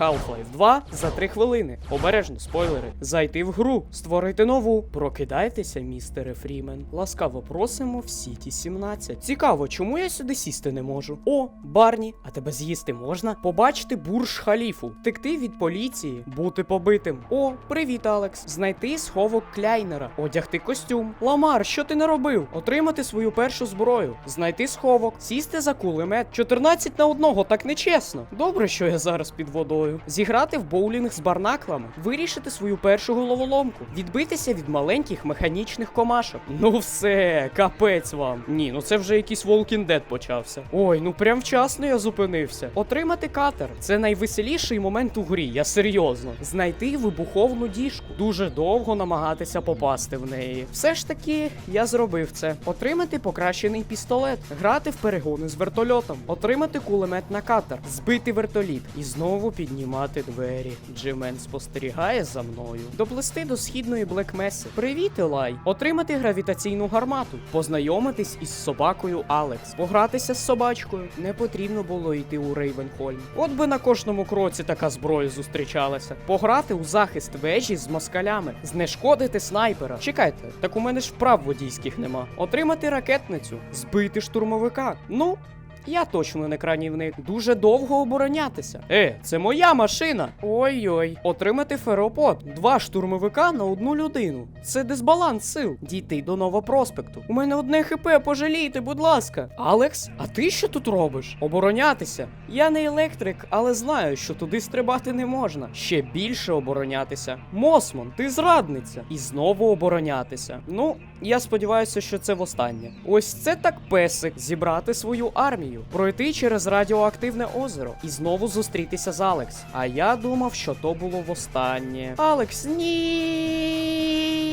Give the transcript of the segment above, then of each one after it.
Half-Life 2 за 3 хвилини. Обережно, спойлери. Зайти в гру, створити нову. Прокидайтеся, містере Фрімен. Ласкаво просимо в Сіті 17. Цікаво, чому я сюди сісти не можу? О, Барні, а тебе з'їсти можна? Побачити бурж халіфу, втекти від поліції, бути побитим. О, привіт, Алекс. Знайти сховок кляйнера, одягти костюм. Ламар, що ти наробив? Отримати свою першу зброю, знайти сховок, сісти за кулемет. 14 на одного, так нечесно. Добре, що я зараз під водою. Зіграти в боулінг з барнаклами, вирішити свою першу головоломку, відбитися від маленьких механічних комашок. Ну все, капець вам. Ні, ну це вже якийсь Walking Dead почався. Ой, ну прям вчасно я зупинився. Отримати катер. Це найвеселіший момент у грі, я серйозно. Знайти вибуховну діжку. Дуже довго намагатися попасти в неї. Все ж таки, я зробив це. Отримати покращений пістолет, грати в перегони з вертольотом, отримати кулемет на катер, збити вертоліт і знову піднімати двері. Джимен спостерігає за мною. Доплисти до східної Блекмеси. Привіт, Елай! Отримати гравітаційну гармату, познайомитись із собакою Алекс, погратися з собачкою. Не потрібно було йти у Рейвенхольм. От би на кожному кроці така зброя зустрічалася. Пограти у захист вежі з москалями, знешкодити снайпера. Чекайте, так у мене ж вправ водійських нема. Отримати ракетницю, збити штурмовика. Ну. Я точно не кранівник. Дуже довго оборонятися. Е, це моя машина. Ой-ой. Отримати феропод. Два штурмовика на одну людину. Це дисбаланс сил. Дійти до новопроспекту. У мене одне хп, пожалійте, будь ласка. Алекс, а ти що тут робиш? Оборонятися. Я не електрик, але знаю, що туди стрибати не можна. Ще більше оборонятися. Мосмон, ти зрадниця. І знову оборонятися. Ну, я сподіваюся, що це востаннє. Ось це так песик зібрати свою армію, пройти через радіоактивне озеро і знову зустрітися з Алекс. А я думав, що то було востаннє. Алекс, ні.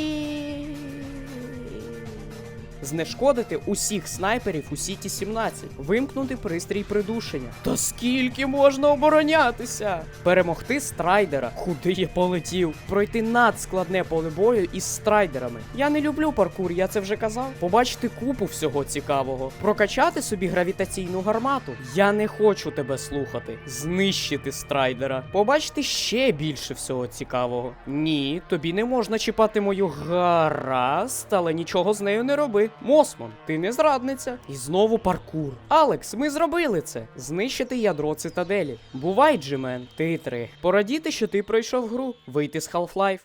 Знешкодити усіх снайперів у Сіті 17, вимкнути пристрій придушення. Та скільки можна оборонятися? Перемогти страйдера, куди я полетів, пройти надскладне поле бою із страйдерами. Я не люблю паркур, я це вже казав. Побачити купу всього цікавого, прокачати собі гравітаційну гармату. Я не хочу тебе слухати. Знищити страйдера, побачити ще більше всього цікавого. Ні, тобі не можна чіпати мою гаразд, але нічого з нею не роби. Мосмон, ти не зрадниця. І знову паркур. Алекс, ми зробили це. Знищити ядро цитаделі. Бувай, Джимен, ти три. Порадіти, що ти пройшов гру, вийти з Half-Life.